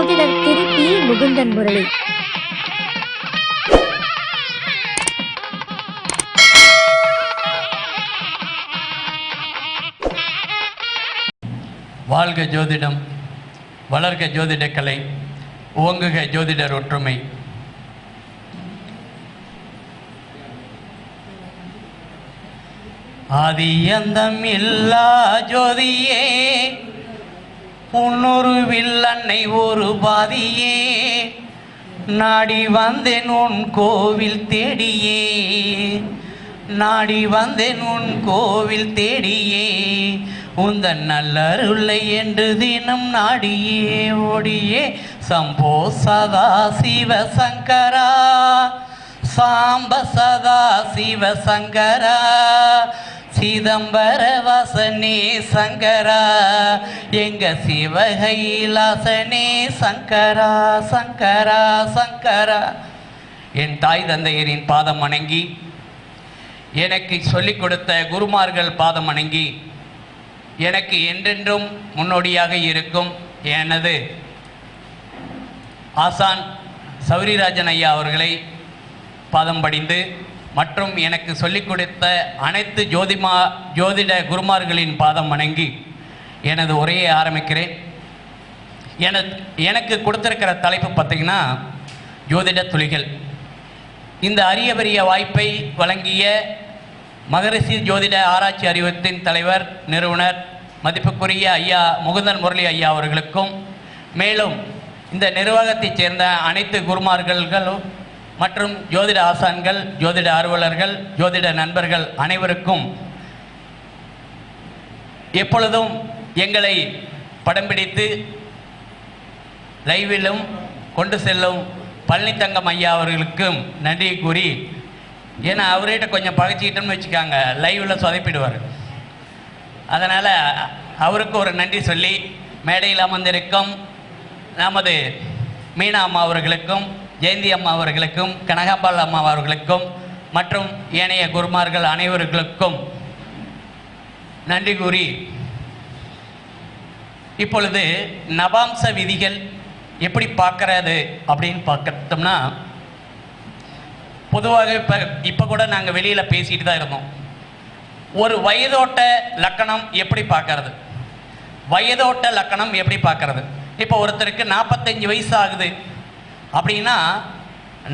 ஜோதிடர் திருப்பி முகுந்தன் முரளி. வாழ்க ஜோதிடம் வளர்க ஜோதிடக்கலை ஓங்குக ஜோதிடர் ஒற்றுமை. ஆதியந்தம் இல்லா ஜோதியே புன்னுருவில் அன்னை ஒரு பாதியே. நாடி வந்தேன் உன் கோவில் தேடியே. நாடி வந்தேன் உன் கோவில் தேடியே. உந்தன் நல்லருளை என்று தினம் நாடியே. ஓடியே சம்போ சதா சிவ சங்கரா. சாம்ப சதா சிவ சங்கரா. சிதம்பர வாசனே சங்கரா எங்க சிவகைலாசனே சங்கரா சங்கரா சங்கரா. என் தாய் தந்தையரின் பாதம் வணங்கி எனக்கு சொல்லிக் கொடுத்த குருமார்கள் பாதம் வணங்கி எனக்கு என்றென்றும் முன்னோடியாக இருக்கும் எனது ஆசான் சௌரிராஜன் ஐயா அவர்களை பாதம் படிந்து மற்றும் எனக்கு சொல்லிக் கொடுத்த அனைத்து ஜோதிமா ஜோதிட குருமார்களின் பாதம் வணங்கி எனது உரையை ஆரம்பிக்கிறேன். என எனக்கு கொடுத்துருக்கிற தலைப்பு பார்த்தீங்கன்னா ஜோதிட துளிகள். இந்த அரிய பெரிய வாய்ப்பை வழங்கிய மகரிஷி ஜோதிட ஆராய்ச்சி அறிவத்தின் தலைவர் நிறுவனர் மதிப்புக்குரிய ஐயா முகுந்தன் முரளி ஐயா அவர்களுக்கும் மேலும் இந்த நிர்வாகத்தைச் சேர்ந்த அனைத்து குருமார்களும் மற்றும் ஜோதிட ஆசான்கள் ஜோதிட ஆர்வலர்கள் ஜோதிட நண்பர்கள் அனைவருக்கும் எப்பொழுதும் எங்களை படம் பிடித்து லைவிலும் கொண்டு செல்லும் பழனித்தங்கம் ஐயா அவர்களுக்கும் நன்றி கூறி ஏன்னா அவர்கிட்ட கொஞ்சம் பகைச்சிக்கிட்டோம்னு வச்சுக்காங்க லைவில் சொதப்பிடுவார். அதனால் அவருக்கு ஒரு நன்றி சொல்லி மேடையில் அமர்ந்திருக்கும் நமது மீனா அம்மா அவர்களுக்கும் ஜெயந்தி அம்மா அவர்களுக்கும் கனகாபால் அம்மா அவர்களுக்கும் மற்றும் ஏனைய குருமார்கள் அனைவர்களுக்கும் நன்றி கூறி இப்பொழுது நவாம்ச விதிகள் எப்படி பார்க்கறது அப்படின்னு பார்க்கட்டோம்னா பொதுவாக இப்போ இப்போ கூட நாங்கள் வெளியில் பேசிட்டு தான் இருந்தோம். ஒரு வயதோட்ட லக்கணம் எப்படி பார்க்கறது? வயதோட்ட லக்கணம் எப்படி பார்க்கறது? இப்போ ஒருத்தருக்கு நாற்பத்தஞ்சு வயசு ஆகுது. அப்படின்னா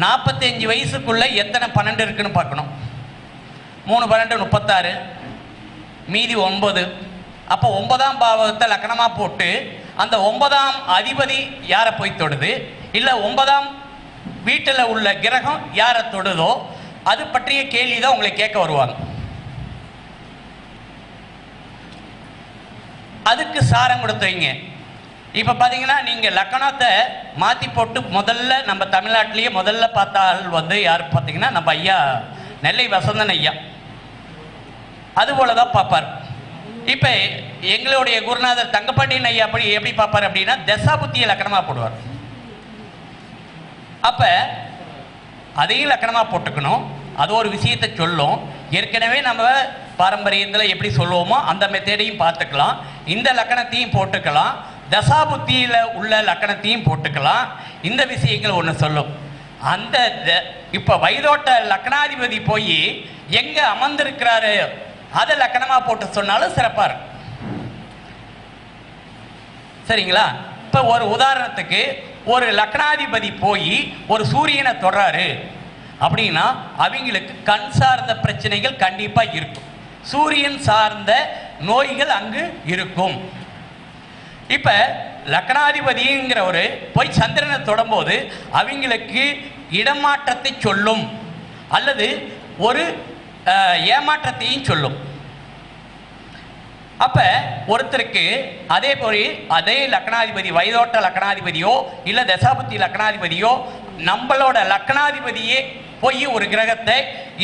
நாற்பத்தஞ்சு வயசுக்குள்ளே எத்தனை பன்னெண்டு இருக்குன்னு பார்க்கணும். மூணு பன்னெண்டு முப்பத்தாறு மீதி ஒன்பது. அப்போ ஒன்பதாம் பாவகத்தை லக்கணமாக போட்டு அந்த ஒன்பதாம் அதிபதி யாரை போய் தொடுது? இல்லை ஒன்பதாம் வீட்டில் உள்ள கிரகம் யாரை தொடுதோ அது பற்றிய கேள்வி தான் உங்களை கேட்க வருவாங்க. அதுக்கு சாரம் கொடுத்து வைங்க. இப்போ பார்த்தீங்கன்னா நீங்கள் லக்கணத்தை மாற்றி போட்டு முதல்ல நம்ம தமிழ்நாட்டிலேயே முதல்ல பார்த்த ஆள் வந்து யார் பார்த்தீங்கன்னா நம்ம ஐயா நெல்லை வசந்தன் ஐயா. அதுபோல தான் பார்ப்பார். இப்போ எங்களுடைய குருநாதர் தங்கப்பாண்டியன் ஐயா அப்படி எப்படி பார்ப்பார் அப்படின்னா தசாபுத்தியை லக்கணமாக போடுவார். அப்போ அதையும் லக்கணமாக போட்டுக்கணும். அது ஒரு விஷயத்தை சொல்லும். ஏற்கனவே நம்ம பாரம்பரியத்தில் எப்படி சொல்லுவோமோ அந்த மெத்தேடையும் பார்த்துக்கலாம். இந்த லக்கணத்தையும் போட்டுக்கலாம். தசாபுத்தியில் உள்ள லக்கணத்தையும் போட்டுக்கலாம். இந்த விஷயங்கள் ஒன்று சொல்லும். அந்த த- இப்போ வயதோட்ட லக்னாதிபதி போய் எங்கே அமர்ந்திருக்கிறாரு? அதை லக்கணமாக போட்டு சொன்னாலும் சிறப்பாக இருக்கும். சரிங்களா? இப்போ ஒரு உதாரணத்துக்கு ஒரு லக்னாதிபதி போய் ஒரு சூரியனை தொடராரு அப்படின்னா அவங்களுக்கு கண் சார்ந்த பிரச்சனைகள் கண்டிப்பாக இருக்கும். சூரியன் சார்ந்த நோய்கள் அங்கு இருக்கும். இப்போ லக்னாதிபதிங்கிறவர் போய் சந்திரனை தொடும்போது அவங்களுக்கு இடமாற்றத்தை சொல்லும். அல்லது ஒரு ஏமாற்றத்தையும் சொல்லும். அப்ப ஒருத்தருக்கு அதே போல் அதே லக்னாதிபதி வயதோட்ட லக்னாதிபதியோ இல்ல தசாபுத்தி லக்னாதிபதியோ நம்மளோட லக்னாதிபதியே போய் ஒரு கிரகத்தை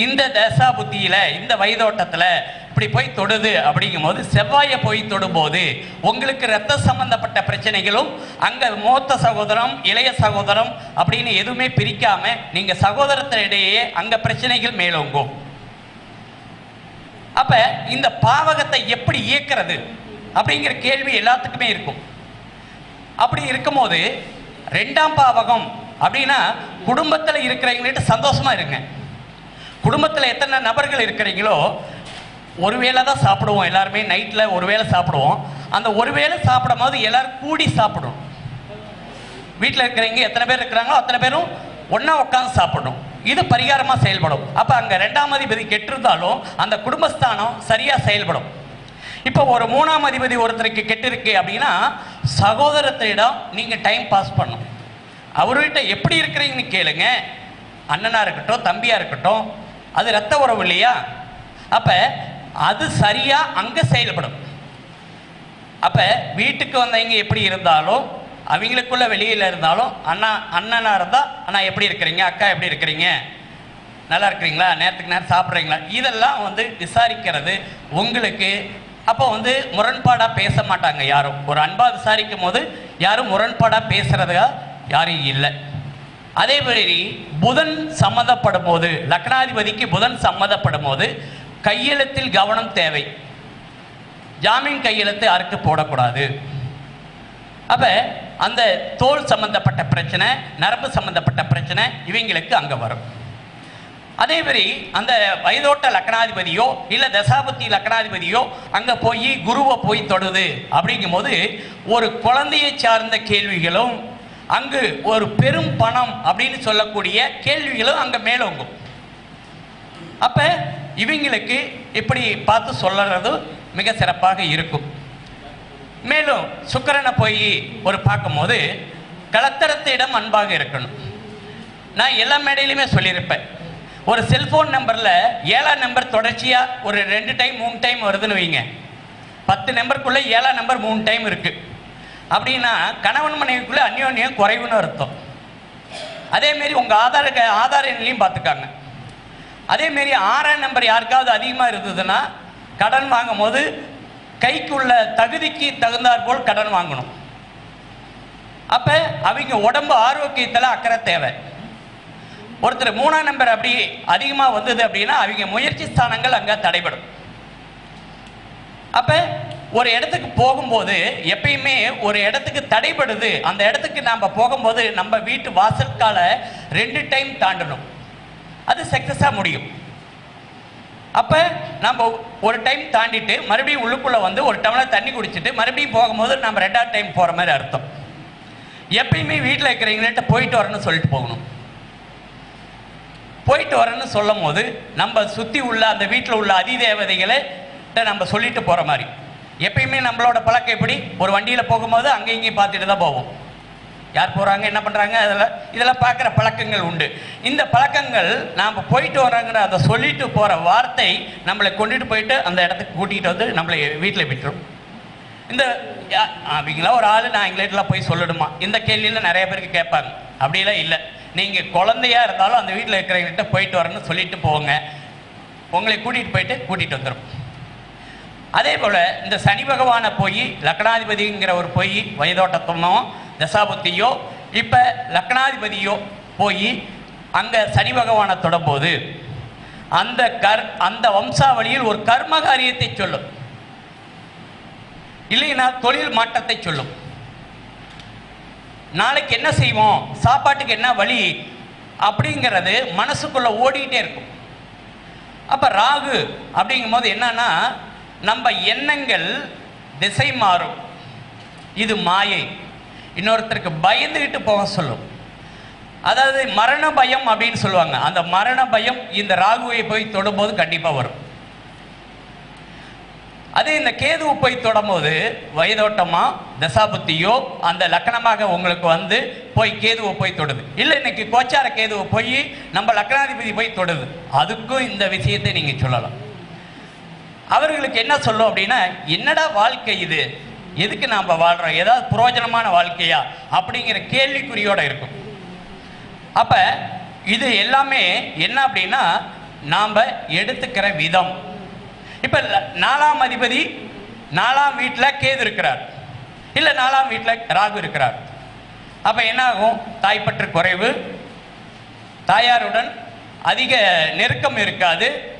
இந்த தசாபுத்தியில இந்த வயதோட்டத்துல இப்படி போய் தொடுது அப்படிங்கும்போது செவ்வாயை போய் தொடும்போது உங்களுக்கு ரத்த சம்பந்தப்பட்ட பிரச்சனைகளும் அங்க மூத்த சகோதரம் இளைய சகோதரம் அப்படின்னு எதுவுமே பிரிக்காம நீங்க சகோதரத்தினிடையே அங்க பிரச்சனைகள் மேலோங்கும். அப்ப இந்த பாவகத்தை எப்படி இயக்கிறது அப்படிங்கிற கேள்வி எல்லாத்துக்குமே இருக்கும். அப்படி இருக்கும்போது ரெண்டாம் பாவகம் அப்படின்னா குடும்பத்தில் இருக்கிறவங்கள்ட்ட சந்தோஷமாக இருங்க. குடும்பத்தில் எத்தனை நபர்கள் இருக்கிறீங்களோ ஒரு வேளை தான் சாப்பிடுவோம் எல்லாருமே நைட்டில் ஒரு வேளை சாப்பிடுவோம். அந்த ஒரு வேளை சாப்பிடும் போது எல்லோரும் கூடி சாப்பிடும். வீட்டில் இருக்கிறவங்க எத்தனை பேர் இருக்கிறாங்களோ அத்தனை பேரும் ஒன்றா உட்காந்து சாப்பிடணும். இது பரிகாரமாக செயல்படும். அப்போ அங்கே ரெண்டாம் அதிபதி கெட்டிருந்தாலும் அந்த குடும்பஸ்தானம் சரியாக செயல்படும். இப்போ ஒரு மூணாம் அதிபதி ஒருத்தருக்கு கெட்டிருக்கு அப்படின்னா சகோதரத்திடம் நீங்கள் டைம் பாஸ் பண்ணணும். அவர்கிட்ட எப்படி இருக்கிறீங்கன்னு கேளுங்க. அண்ணனாக இருக்கட்டும் தம்பியாக இருக்கட்டும் அது ரத்த உறவு இல்லையா? அப்போ அது சரியாக அங்கே செயல்படும். அப்போ வீட்டுக்கு வந்தவங்க எப்படி இருந்தாலும் அவங்களுக்குள்ள வெளியில் இருந்தாலும் அண்ணா அண்ணனாக இருந்தால் அண்ணா எப்படி இருக்கிறீங்க? அக்கா எப்படி இருக்கிறீங்க? நல்லா இருக்கிறீங்களா? நேரத்துக்கு நேரம் சாப்பிட்றீங்களா? இதெல்லாம் வந்து விசாரிக்கிறது உங்களுக்கு. அப்போ வந்து முரண்பாடாக பேச மாட்டாங்க யாரும். ஒரு அன்பாக விசாரிக்கும் போது யாரும் முரண்பாடாக பேசுறதுக்கா யாரும் இல்லை. அதே மாதிரி புதன் சம்மந்தப்படும் போது லக்னாதிபதிக்கு புதன் சம்மந்தப்படும் போது கையெழுத்தில் கவனம் தேவை. ஜாமீன் கையெழுத்து அறுத்து போடக்கூடாது? அப்ப அந்த தோல் சம்பந்தப்பட்ட பிரச்சனை நரம்பு சம்பந்தப்பட்ட பிரச்சனை இவங்களுக்கு அங்க வரும். அதே மாதிரி அந்த வயதோட்ட லக்னாதிபதியோ இல்ல தசாபத்தி லக்னாதிபதியோ அங்க போய் குருவை போய் தொடுது அப்படிங்கும்போது ஒரு குழந்தையை சார்ந்த கேள்விகளும் அங்கு ஒரு பெரும் பணம் அப்படின்னு சொல்லக்கூடிய கேள்விகளும் அங்க மேலோங்கும் அப்ப இவங்களுக்கு இப்படி பார்த்து சொல்லுறது மிக சிறப்பாக இருக்கும். மேலும் சுக்கரனை போய் ஒரு பார்க்கும்போது கலத்தரத்திடம் அன்பாக இருக்கணும். நான் எல்லா மேடையிலுமே சொல்லியிருப்பேன். ஒரு செல்போன் நம்பரில் ஏழாம் நம்பர் தொடர்ச்சியாக ஒரு ரெண்டு டைம் மூணு டைம் வருதுன்னு வைங்க. பத்து நம்பருக்குள்ளே ஏழாம் நம்பர் மூணு டைம் இருக்குது அப்படின்னா கணவன் மனைவிக்குள்ளே அந்யோன்யம் குறைவுன்னு அர்த்தம். அதேமாரி உங்கள் ஆதார ஆதார ஆதார் பார்த்துக்காங்க. அதேமாரி ஆறாம் நம்பர் யாருக்காவது அதிகமாக இருந்ததுன்னா கடன் வாங்கும் போது கைக்குள்ள தகுதிக்கு தகுந்தாற் போல் கடன் வாங்கணும். அப்போ அவங்க உடம்பு ஆரோக்கியத்தில் அக்கறை தேவை. ஒருத்தர் மூணாம் நம்பர் அப்படி அதிகமாக வந்தது அப்படின்னா அவங்க முயற்சி ஸ்தானங்கள் அங்கே தடைபடும். அப்போ ஒரு இடத்துக்கு போகும்போது எப்பயுமே ஒரு இடத்துக்கு தடைபடுது. அந்த இடத்துக்கு நாம் போகும்போது நம்ம வீட்டு வாசற்கால ரெண்டு டைம் தாண்டணும். அது சக்ஸஸாக முடியும். அப்போ நம்ம ஒரு டைம் தாண்டிட்டு மறுபடியும் உள்ளுக்குள்ளே வந்து ஒரு டம்ளர் தண்ணி குடிச்சிட்டு மறுபடியும் போகும்போது நம்ம ரெண்டாவது டைம் போகிற மாதிரி அர்த்தம். எப்பயுமே வீட்டில் இருக்கிறவங்கள்ட்ட போயிட்டு வரேன்னு சொல்லிட்டு போகணும். போயிட்டு வரேன்னு சொல்லும் போது நம்ம சுற்றி உள்ள அந்த வீட்டில் உள்ள அதிதேவதைகளை நம்ம சொல்லிட்டு போகிற மாதிரி. எப்பயுமே நம்மளோட பழக்கம் எப்படி? ஒரு வண்டியில் போகும்போது அங்கே இங்கேயும் பார்த்துட்டு தான் போவோம். யார் போகிறாங்க என்ன பண்ணுறாங்க அதெல்லாம் இதெல்லாம் பார்க்குற பழக்கங்கள் உண்டு. இந்த பழக்கங்கள் நாம் போயிட்டு வராங்கிற அதை சொல்லிட்டு போகிற வார்த்தை நம்மளை கொண்டுட்டு போயிட்டு அந்த இடத்துக்கு கூட்டிகிட்டு வந்து நம்மளை வீட்டில் விட்டுரும். இந்த யா- அவங்களாம் ஒரு ஆள் நான் எங்கள்கிட்டலாம் போய் சொல்லணுமா? இந்த கேள்வியில் நிறைய பேருக்கு கேட்பாங்க. அப்படிலாம் இல்லை. நீங்கள் குழந்தையாக இருந்தாலும் அந்த வீட்டில் இருக்கிறவங்ககிட்ட போயிட்டு வரேன்னு சொல்லிட்டு போங்க. உங்களை கூட்டிகிட்டு போயிட்டு கூட்டிகிட்டு வந்துடும் அதே போல் இந்த சனி பகவானை போய் லக்னாதிபதிங்கிற ஒரு போய் வயதோட்டத்தனோ தசாபுத்தியோ இப்போ லக்னாதிபதியோ போய் அங்கே சனி பகவானை தொடும்போது அந்த கர் அந்த வம்சாவளியில் ஒரு கர்ம காரியத்தை சொல்லும். இல்லைன்னா தொழில் மாற்றத்தை சொல்லும். நாளைக்கு என்ன செய்வோம்? சாப்பாட்டுக்கு என்ன வழி? அப்படிங்கிறது மனசுக்குள்ள ஓடிக்கிட்டே இருக்கும். அப்ப ராகு அப்படிங்கும்போது என்னன்னா நம்ம எண்ணங்கள் திசை மாறும். இது மாயை. இன்னொருத்தருக்கு பயந்துகிட்டு போக சொல்லும். அதாவது மரண பயம் அப்படின்னு சொல்லுவாங்க. அந்த மரண பயம் இந்த ராகுவை போய் தொடும்போது கண்டிப்பாக வரும். அது இந்த கேதுவை போய் தொடும்போது வயதோட்டமா தசாபுத்தியோ அந்த லக்கணமாக உங்களுக்கு வந்து போய் கேதுவை போய் தொடுது. இல்லை இன்னைக்கு கோச்சார கேதுவை போய் நம்ம லக்னாதிபதி போய் தொடுது. அதுக்கும் இந்த விஷயத்தை நீங்கள் சொல்லலாம். அவர்களுக்கு என்ன சொல்லும் அப்படின்னா என்னடா வாழ்க்கை இது? எதுக்கு நாம் வாழ்கிறோம் ஏதாவது புரோஜனமான வாழ்க்கையா? அப்படிங்கிற கேள்விக்குறியோடு இருக்கும். அப்போ இது எல்லாமே என்ன அப்படின்னா நாம் எடுத்துக்கிற விதம். இப்போ நாலாம் அதிபதி நாலாம் வீட்டில் கேது இருக்கிறார். இல்லை நாலாம் வீட்டில் ராகு இருக்கிறார். அப்போ என்ன ஆகும் தாய்ப்பற்று குறைவு. தாயாருடன் அதிக நெருக்கம் இருக்காது.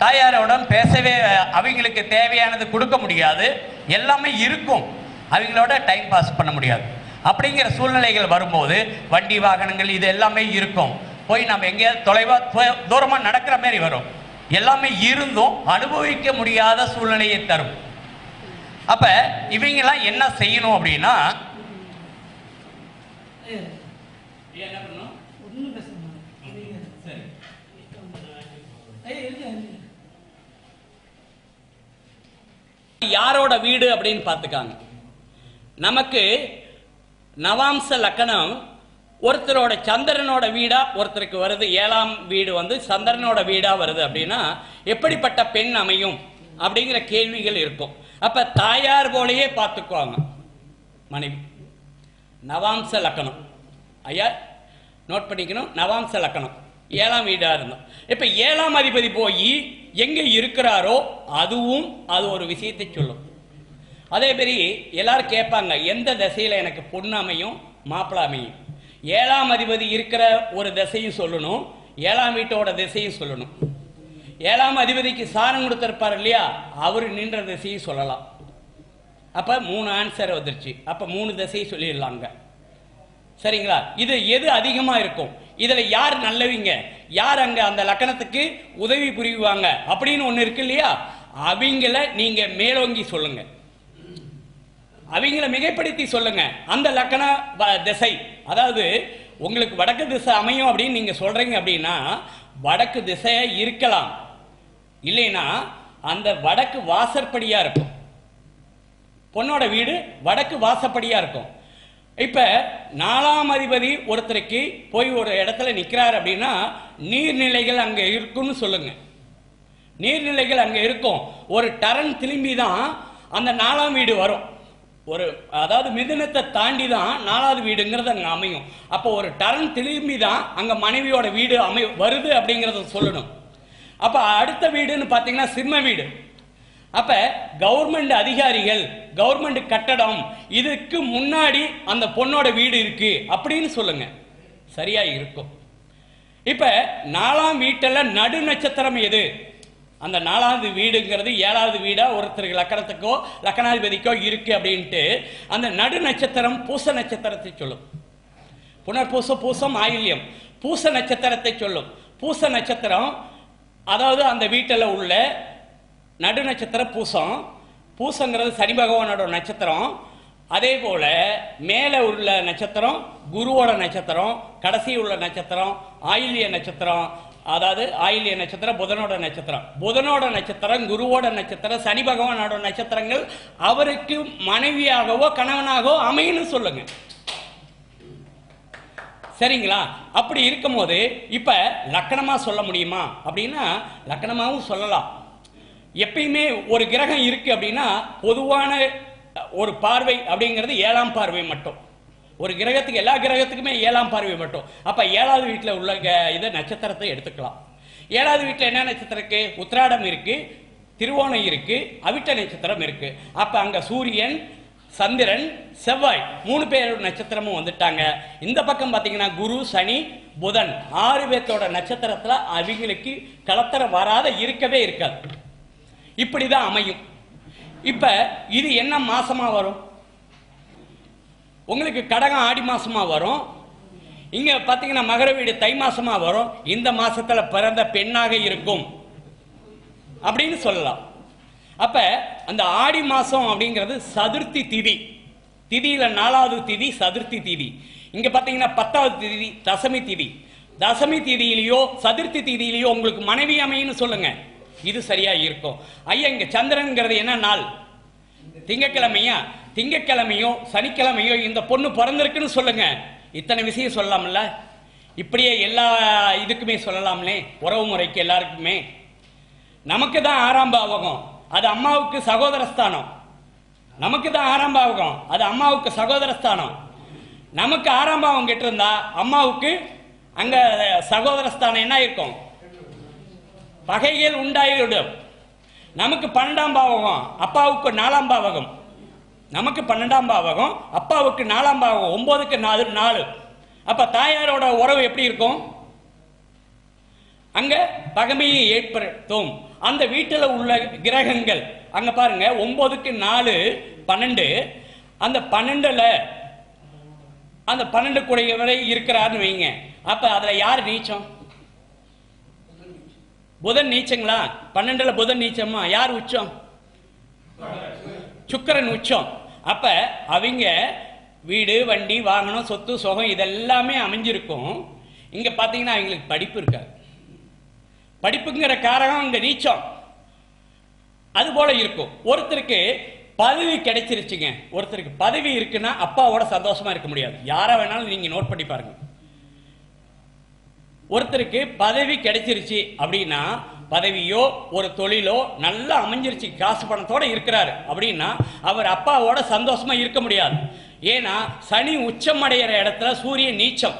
தாயாருடன் பேசவே அவங்களுக்கு தேவையானது கொடுக்க முடியாது. எல்லாமே இருக்கும். அவங்களோட டைம் பாஸ் பண்ண முடியாது. அப்படிங்கிற சூழ்நிலைகள் வரும்போது வண்டி வாகனங்கள் இது எல்லாமே இருக்கும். போய் நம்ம எங்கேயாவது தொலைவா தொ- தூரமா நடக்கிற மாதிரி வரும். எல்லாமே இருந்தும் அனுபவிக்க முடியாத சூழ்நிலையை தரும். அப்ப இவங்கெல்லாம் என்ன செய்யணும் அப்படின்னா என்ன பண்ணணும் ஒன்றும் பேச சரி யாரோட வீடு அப்படின்னு பார்த்துக்காங்க. நமக்கு நவாம்ச லக்கணம் ஒருத்தரோட சந்திரனோட வீடா ஒருத்தருக்கு வருது. ஏழாம் வீடு வந்து சந்திரனோட வீடா வருது அப்படின்னா எப்படிப்பட்ட பெண் அமையும் அப்படிங்கிற கேள்விகள் இருக்கும். அப்ப தாயார் போலயே பார்த்துக்குவாங்க. மனைவி நவாம்ச லக்கணம். ஐயா நோட் பண்ணிக்கணும் நவாம்ச லக்கணம். ஏழாம் வீடா இருந்தோம். இப்ப ஏழாம் அதிபதி போய் எங்கே இருக்கிறாரோ அதுவும் அது ஒரு விஷயத்தை சொல்லும். அதே மாதிரி எல்லாரும் கேட்பாங்க எந்த திசையில் எனக்கு பொண்ணு அமையும் மாப்பிள்ளை அமையும்? ஏழாம் அதிபதி இருக்கிற ஒரு திசையும் சொல்லணும் ஏழாம் வீட்டோட திசையும் சொல்லணும். ஏழாம் அதிபதிக்கு சாரம் கொடுத்துருப்பார் இல்லையா? அவர் நின்ற திசையும் சொல்லலாம். அப்போ மூணு ஆன்சர் வந்துருச்சு. அப்போ மூணு திசையும் சொல்லிடலாங்க. சரிங்களா? இது எது அதிகமாக இருக்கும்? இதுல யார் நல்லவங்க? யார் அங்க அந்த லக்கணத்துக்கு உதவி புரிவாங்க? அப்படின்னு ஒண்ணு இருக்கு இல்லையா? அவங்கள நீங்க மேலோங்கி சொல்லுங்க. அவங்கள மிகைப்படுத்தி சொல்லுங்க. அந்த லக்கண வ- திசை. அதாவது உங்களுக்கு வடக்கு திசை அமையும் அப்படின்னு நீங்க சொல்றீங்க அப்படின்னா வடக்கு திசையை இருக்கலாம். இல்லைன்னா அந்த வடக்கு வாசற்படியா இருக்கும். பொண்ணோட வீடு வடக்கு வாசப்படியா இருக்கும். இப்ப நாலாம் அதிபதி ஒருத்தருக்கு போய் ஒரு இடத்துல நிற்கிறார் அப்படின்னா நீர்நிலைகள் அங்க இருக்குன்னு சொல்லுங்க. நீர்நிலைகள் அங்க இருக்கும். ஒரு டரன் திரும்பி தான் அந்த நாலாம் வீடு வரும். ஒரு அதாவது மிதுனத்தை தாண்டி தான் நாலாவது வீடுங்கிறது அங்க அமையும். அப்போ ஒரு டரன் திரும்பி தான் அங்க மனைவியோட வீடு அமை வருது அப்படிங்கறத சொல்லணும். அப்ப அடுத்த வீடுன்னு பாத்தீங்கன்னா சிம்ம வீடு. அப்ப கவர்மெண்ட் அதிகாரிகள் கவர்மெண்ட் கட்டடம் இதுக்கு முன்னாடி அந்த பொண்ணோட வீடு இருக்கு அப்படின்னு சொல்லுங்க. சரியா இருக்கும். இப்ப நாலாம் வீட்டில் நடு நட்சத்திரம் எது? அந்த நாலாவது வீடுங்கிறது ஏழாவது வீடா ஒருத்தருக்கு லக்கணத்துக்கோ லக்கணாதிபதிக்கோ இருக்கு அப்படின்ட்டு அந்த நடு நட்சத்திரம் பூச நட்சத்திரத்தை சொல்லும். புனர்பூச பூசம் ஆயில்யம். பூச நட்சத்திரத்தை சொல்லும். பூச நட்சத்திரம் அதாவது அந்த வீட்டில் உள்ள நடு நட்சத்திரம் பூசம். பூசங்கிறது சனி பகவானோட நட்சத்திரம். அதே போல மேலே உள்ள நட்சத்திரம் குருவோட நட்சத்திரம் கடைசி உள்ள நட்சத்திரம் ஆயில்ய நட்சத்திரம். அதாவது ஆயில்ய நட்சத்திரம் புதனோட நட்சத்திரம். புதனோட நட்சத்திரம் குருவோட நட்சத்திரம் சனி பகவானோட நட்சத்திரங்கள் அவருக்கு மனைவியாகவோ கணவனாகவோ அமையன்னு சொல்லுங்க. சரிங்களா? அப்படி இருக்கும்போது இப்போ லக்கணமாக சொல்ல முடியுமா? அப்படின்னா லக்கணமாகவும் சொல்லலாம். எப்பயுமே ஒரு கிரகம் இருக்கு அப்படின்னா பொதுவான ஒரு பார்வை அப்படிங்கிறது ஏழாம் பார்வை மட்டும். ஒரு கிரகத்துக்கு எல்லா கிரகத்துக்குமே ஏழாம் பார்வை மட்டும். அப்ப ஏழாவது வீட்டில் உள்ள க- இதை நட்சத்திரத்தை எடுத்துக்கலாம். ஏழாவது வீட்டில் என்ன நட்சத்திரம் இருக்கு? உத்திராடம் இருக்கு திருவோணம் இருக்கு அவிட்ட நட்சத்திரம் இருக்கு. அப்ப அங்க சூரியன் சந்திரன் செவ்வாய் மூணு பேரோட நட்சத்திரமும் வந்துட்டாங்க. இந்த பக்கம் பார்த்தீங்கன்னா குரு சனி புதன் ஆறு பேர்த்தோட நட்சத்திரத்தில் அவங்களுக்கு கலத்தரம் வராத இருக்கவே இருக்காது. இப்படிதான் அமையும். இப்ப இது என்ன மாசமா வரும்? உங்களுக்கு கடகம் ஆடி மாசமா வரும். இங்க பாத்தீங்கன்னா மகர வீடு தை மாசமா வரும். இந்த மாசத்துல பிறந்த பெண்ணாக இருக்கும். அப்படின்னு சொல்லலாம். அப்ப அந்த ஆடி மாசம் அப்படிங்கிறது சதுர்த்தி திதி. திதியில நாலாவது திதி சதுர்த்தி திதி. இங்க பாத்தீங்கன்னா பத்தாவது திதி தசமி திதி. தசமி திதியிலையோ சதுர்த்தி திதியிலையோ உங்களுக்கு மனைவி அமைன்னு சொல்லுங்க. இது சரியா இருக்கும். ஐயா இங்க சந்திரன்ங்கிறது என்ன நாள்? திங்கக்கிழமையா திங்கக்கிழமையோ சனிக்கிழமையோ இந்த பொண்ணு பிறந்திருக்குன்னு சொல்லுங்க. இத்தனை விஷயம் சொல்லலாம்ல இப்படியே எல்லா இதுக்குமே சொல்லலாம்லே. உறவு முறைக்கு எல்லாருக்குமே. நமக்கு தான் ஆறாம் பாவகம். அது அம்மாவுக்கு சகோதரஸ்தானம். நமக்கு தான் ஆறாம் பாவகம். அது அம்மாவுக்கு சகோதரஸ்தானம். நமக்கு ஆறாம் பாவம் கெட்டிருந்தா அம்மாவுக்கு அங்க சகோதரஸ்தானம் என்ன இருக்கும்? பகைகள் உண்டாகிவிடும். நமக்கு பன்னெண்டாம் பாவகம் அப்பாவுக்கு நாலாம் பாவகம். நமக்கு பன்னெண்டாம் பாவகம் அப்பாவுக்கு நாலாம் பாவகம் ஒன்பதுக்கு நாலு நாலு. அப்ப தாயாரோட உறவு எப்படி இருக்கும்? அங்க பகமையை ஏற்படுத்தும். அந்த வீட்டில் உள்ள கிரகங்கள் அங்க பாருங்க ஒன்பதுக்கு நாலு பன்னெண்டு. அந்த பன்னெண்டுல அந்த பன்னெண்டு கூடிய வரை இருக்கிறாருன்னு வைங்க. அப்ப அதுல யார் நீச்சம்? புதன் நீச்சங்களா? பன்னெண்டுல புதன் நீச்சமா யார் உச்சம்? சுக்கிரன் உச்சம். அப்ப அவங்க வீடு வண்டி வாகனம் சொத்து சுகம் இதெல்லாமே அமைஞ்சிருக்கும். இங்க பாத்தீங்கன்னா அவங்களுக்கு படிப்பு இருக்காது. படிப்புங்கிற காரணம் இங்க நீச்சம். அது போல இருக்கும். ஒருத்தருக்கு பதவி கிடைச்சிருச்சுங்க. ஒருத்தருக்கு பதவி இருக்குன்னா அப்பாவோட சந்தோஷமா இருக்க முடியாது. யாரை வேணாலும் நீங்க நோட் பண்ணி பாருங்க. ஒருத்தருக்கு பதவி கிடைச்சிருச்சு அப்படின்னா பதவியோ ஒரு தொழிலோ நல்லா அமைஞ்சிருச்சு காசு பணத்தோட இருக்கிறாரு அப்படின்னா அவர் அப்பாவோட சந்தோஷமா இருக்க முடியாது. ஏன்னா சனி உச்சம் அடைகிற இடத்துல சூரியன் நீச்சம்.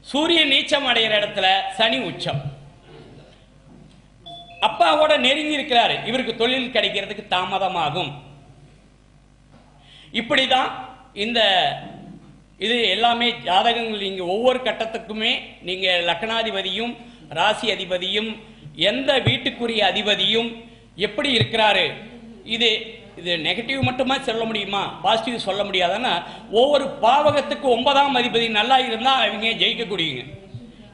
சூரியன் நீச்சம் அடைகிற இடத்துல சனி உச்சம். அப்பாவோட நெருங்கி இருக்கிறாரு. இவருக்கு தொழில் கிடைக்கிறதுக்கு தாமதமாகும். இப்படிதான் இந்த இது எல்லாமே ஜாதகங்கள் நீங்க ஒவ்வொரு கட்டத்துக்குமே நீங்க லக்னாதிபதியும் ராசி அதிபதியும் எந்த வீட்டுக்குரிய அதிபதியும் எப்படி இருக்கிறாரு? இது இது நெகட்டிவ் மட்டுமா சொல்ல முடியுமா? பாசிட்டிவ் சொல்ல முடியாதுன்னா ஒவ்வொரு பாவகத்துக்கு ஒன்பதாம் அதிபதி நல்லா இருந்தால் அவங்க ஜெயிக்கக்கூடியங்க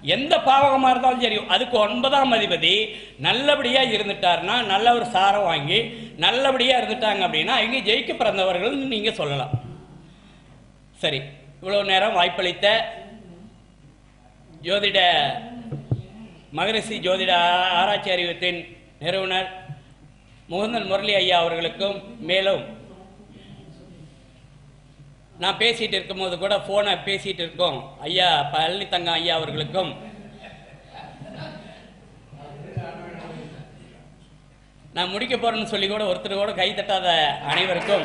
எந்த பாவகமாக இருந்தாலும் சரி அதுக்கு ஒன்பதாம் அதிபதி நல்லபடியாக இருந்துட்டாருன்னா நல்ல ஒரு சாரம் வாங்கி நல்லபடியாக இருந்துட்டாங்க அப்படின்னா அவங்க ஜெயிக்க பிறந்தவர்கள் நீங்கள் சொல்லலாம். சரி. இவ்வளவு நேரம் வாய்ப்பளித்த ஜோதிட மகரிஷி ஜோதிட ஆ- ஆராய்ச்சி அறிவத்தின் நிறுவனர் முகுந்தன் முரளி ஐயா அவர்களுக்கும் மேலும் நான் பேசிட்டு இருக்கும்போது கூட போனை பேசிட்டு இருக்கோம். ஐயா பழனித்தங்கம் ஐயா அவர்களுக்கும். நான் முடிக்க போறேன்னு சொல்லி கூட ஒருத்தர் கூட கை தட்டாத அனைவருக்கும்.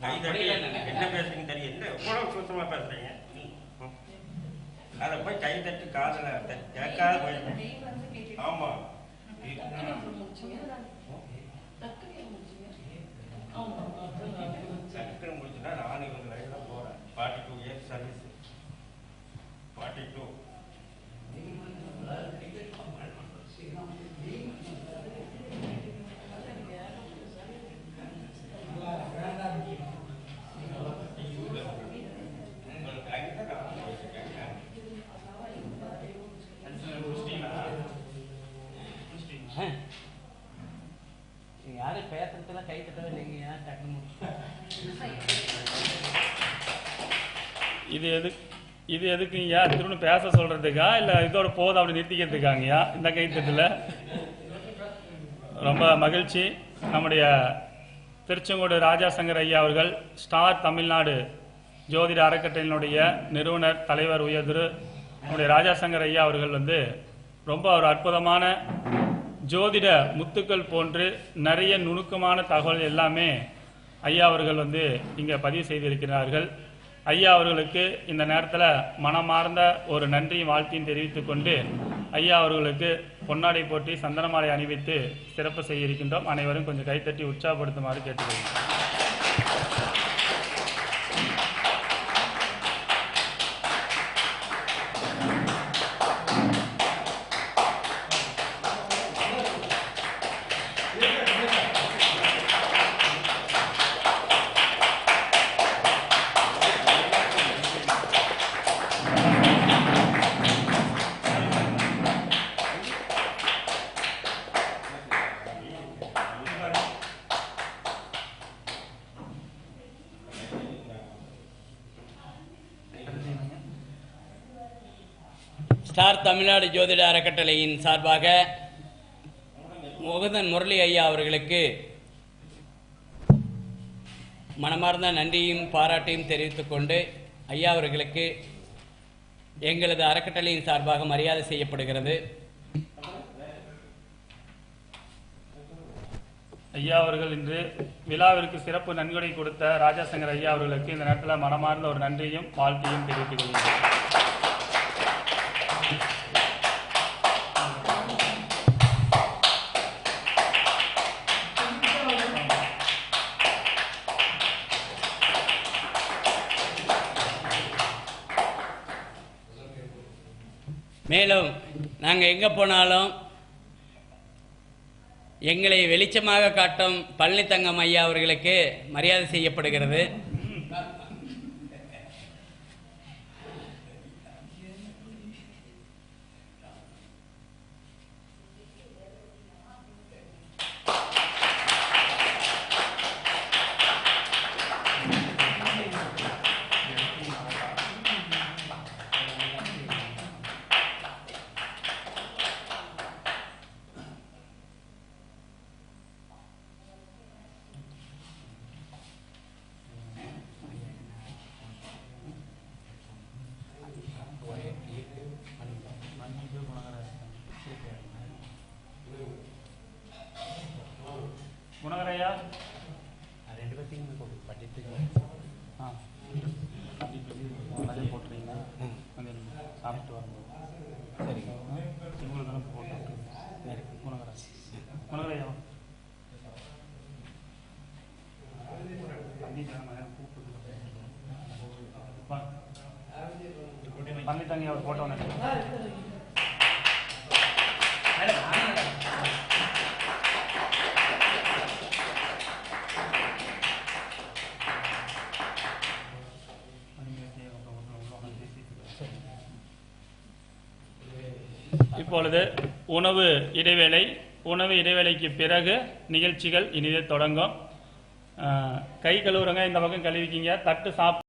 என்ன பேசுறீங்க தெரியும் என்ன எவ்வளவு சுத்தமா பேசுறீங்க? ம், ம். அதை போய் கை தட்டி காதுல கேட்காத போயிருக்கேன் ஆமா. இது எதுக்குங்கய்யா திரும்ப பேச சொல்றதுக்கா? இல்ல இதோட போதும் அப்படி நிறுத்திக்கிறதுக்காங்கய்யா இந்த கைத்தட்டுல? ரொம்ப மகிழ்ச்சி. நம்முடைய திருச்செங்கோடு ராஜா சங்கர் ஐயா அவர்கள் ஸ்டார் தமிழ்நாடு ஜோதிட அறக்கட்டளையினுடைய நிறுவனர் தலைவர் உயர்திரு நம்முடைய ராஜா சங்கர் ஐயா அவர்கள் வந்து ரொம்ப ஒரு அற்புதமான ஜோதிட முத்துக்கள் போன்று நிறைய நுணுக்கமான தகவல் எல்லாமே ஐயா அவர்கள் வந்து இங்கே பதிவு செய்திருக்கிறார்கள். ஐயா அவர்களுக்கு இந்த நேரத்தில் மனமார்ந்த ஒரு நன்றியும் வாழ்த்தையும் தெரிவித்துக் கொண்டு ஐயா அவர்களுக்கு பொன்னாடை போட்டி சந்தனமாலை அணிவித்து சிறப்பு செய்ய இருக்கின்றோம் அனைவரும் கொஞ்சம் கைத்தட்டி உற்சாகப்படுத்துமாறு கேட்டுக்கொள்கிறேன். தமிழ்நாடு ஜோதிட அறக்கட்டளையின் சார்பாக முகுந்தன் முரளி ஐயா அவர்களுக்கு மனமார்ந்த நன்றியும் பாராட்டையும் தெரிவித்துக் கொண்டு ஐயா அவர்களுக்கு எங்களது அறக்கட்டளையின் சார்பாக மரியாதை செய்யப்படுகிறது. ஐயா அவர்கள் இன்று விழாவிற்கு சிறப்பு நன்கொடை கொடுத்த ராஜாசங்கர் ஐயா அவர்களுக்கு இந்த நேரத்தில் மனமார்ந்த ஒரு நன்றியும் வாழ்த்தையும் தெரிவித்துக் கொள்கிறேன். நாங்கள் எங்கே போனாலும் எங்களை வெளிச்சமாக காட்டும் பழனித்தங்கம் ஐயா அவர்களுக்கு மரியாதை செய்யப்படுகிறது குணகர் ஐயா ஆ அதே போட்டுறீங்களா வந்து வாங்கிட்டு வரும்போது. சரிங்க உங்களுக்கு தானே போட்டு குணகரா குணகர் ஐயா பழனித்தங்கி அவர் போட்டோ இப்பொழுது உணவு இடைவேளை உணவு இடைவேளைக்கு பிறகு நிகழ்ச்சிகள் இனிதே தொடங்கும். கை கழுவுறங்க இந்த பக்கம் கழுவிக்கிங்க தட்டு சாப்பிட்டு